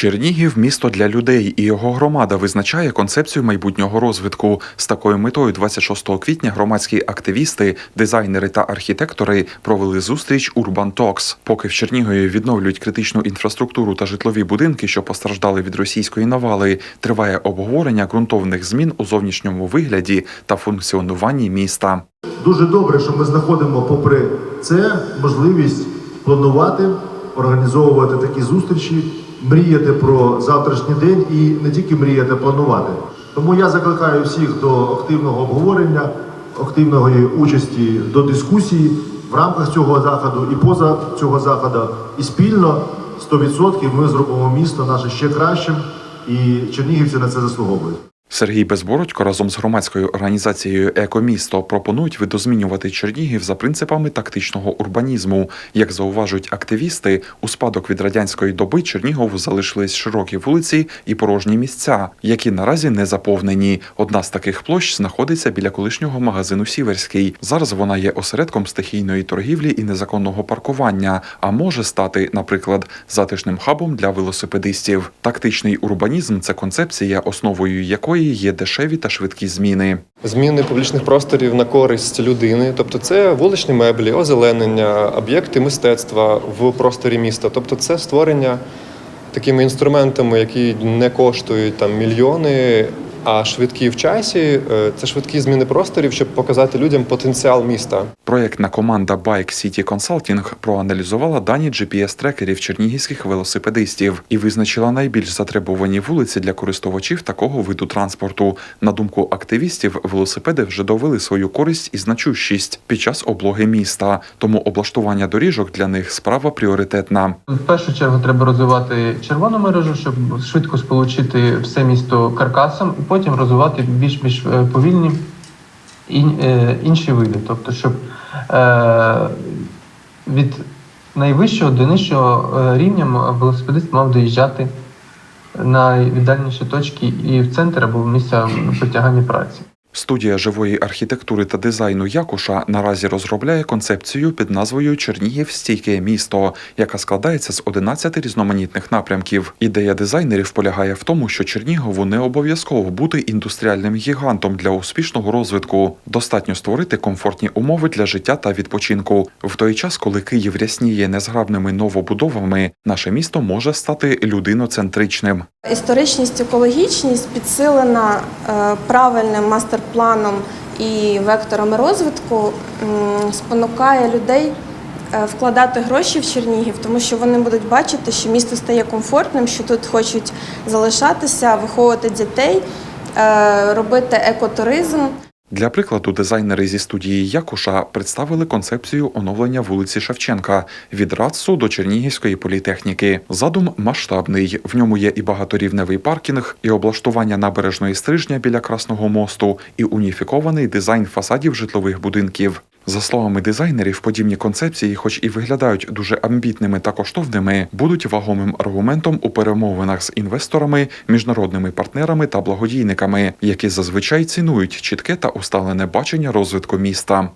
Чернігів місто для людей, і його громада визначає концепцію майбутнього розвитку. З такою метою 26 квітня громадські активісти, дизайнери та архітектори провели зустріч Urban Talks. Поки в Чернігові відновлюють критичну інфраструктуру та житлові будинки, що постраждали від російської навали, триває обговорення ґрунтовних змін у зовнішньому вигляді та функціонуванні міста. Дуже добре, що ми знаходимо, попри це, можливість планувати, організовувати такі зустрічі, мріяти про завтрашній день і не тільки мріяти, планувати. Тому я закликаю всіх до активного обговорення, активної участі до дискусії в рамках цього заходу і поза цього заходу. І спільно 100% ми зробимо місто наше ще кращим, і чернігівці на це заслуговують. Сергій Безбородько разом з громадською організацією Екомісто пропонують видозмінювати Чернігів за принципами тактичного урбанізму. Як зауважують активісти, у спадок від радянської доби Чернігову залишились широкі вулиці і порожні місця, які наразі не заповнені. Одна з таких площ знаходиться біля колишнього магазину Сіверський. Зараз вона є осередком стихійної торгівлі і незаконного паркування, а може стати, наприклад, затишним хабом для велосипедистів. Тактичний урбанізм це концепція, основою якої є дешеві та швидкі зміни. Зміни публічних просторів на користь людини, тобто це вуличні меблі, озеленення, об'єкти мистецтва в просторі міста. Тобто, це створення такими інструментами, які не коштують там мільйони, а швидкі в часі. Е, Це швидкі зміни просторів, щоб показати людям потенціал міста. Проєктна команда Bike City Consulting проаналізувала дані GPS-трекерів чернігівських велосипедистів і визначила найбільш затребувані вулиці для користувачів такого виду транспорту. На думку активістів, велосипеди вже довели свою користь і значущість під час облоги міста, тому облаштування доріжок для них справа пріоритетна. В першу чергу треба розвивати червону мережу, щоб швидко сполучити все місто каркасом, потім розвивати більш більш е, повільні е, інші види. Тобто, щоб е, від найвищого до нижчого рівня велосипедист мав доїжджати на віддальніші точки і в центр або в місця притягання праці. Студія живої архітектури та дизайну Якуша наразі розробляє концепцію під назвою Чернігів стійке місто, яка складається з 11 різноманітних напрямків. Ідея дизайнерів полягає в тому, що Чернігову не обов'язково бути індустріальним гігантом для успішного розвитку. Достатньо створити комфортні умови для життя та відпочинку. В той час, коли Київ рясніє незграбними новобудовами, наше місто може стати людиноцентричним. Історичність, екологічність підсилена е, правильним мастер-планом і векторами розвитку спонукає людей е, вкладати гроші в Чернігів, тому що вони будуть бачити, що місто стає комфортним, що тут хочуть залишатися, виховувати дітей, е, робити екотуризм. Для прикладу, дизайнери зі студії Якуша представили концепцію оновлення вулиці Шевченка від Рацу до Чернігівської політехніки. Задум масштабний. В ньому є і багаторівневий паркінг, і облаштування набережної стрижня біля Красного мосту, і уніфікований дизайн фасадів житлових будинків. За словами дизайнерів, подібні концепції, хоч і виглядають дуже амбітними та коштовними, будуть вагомим аргументом у перемовинах з інвесторами, міжнародними партнерами та благодійниками, які зазвичай цінують чітке та усталене бачення розвитку міста.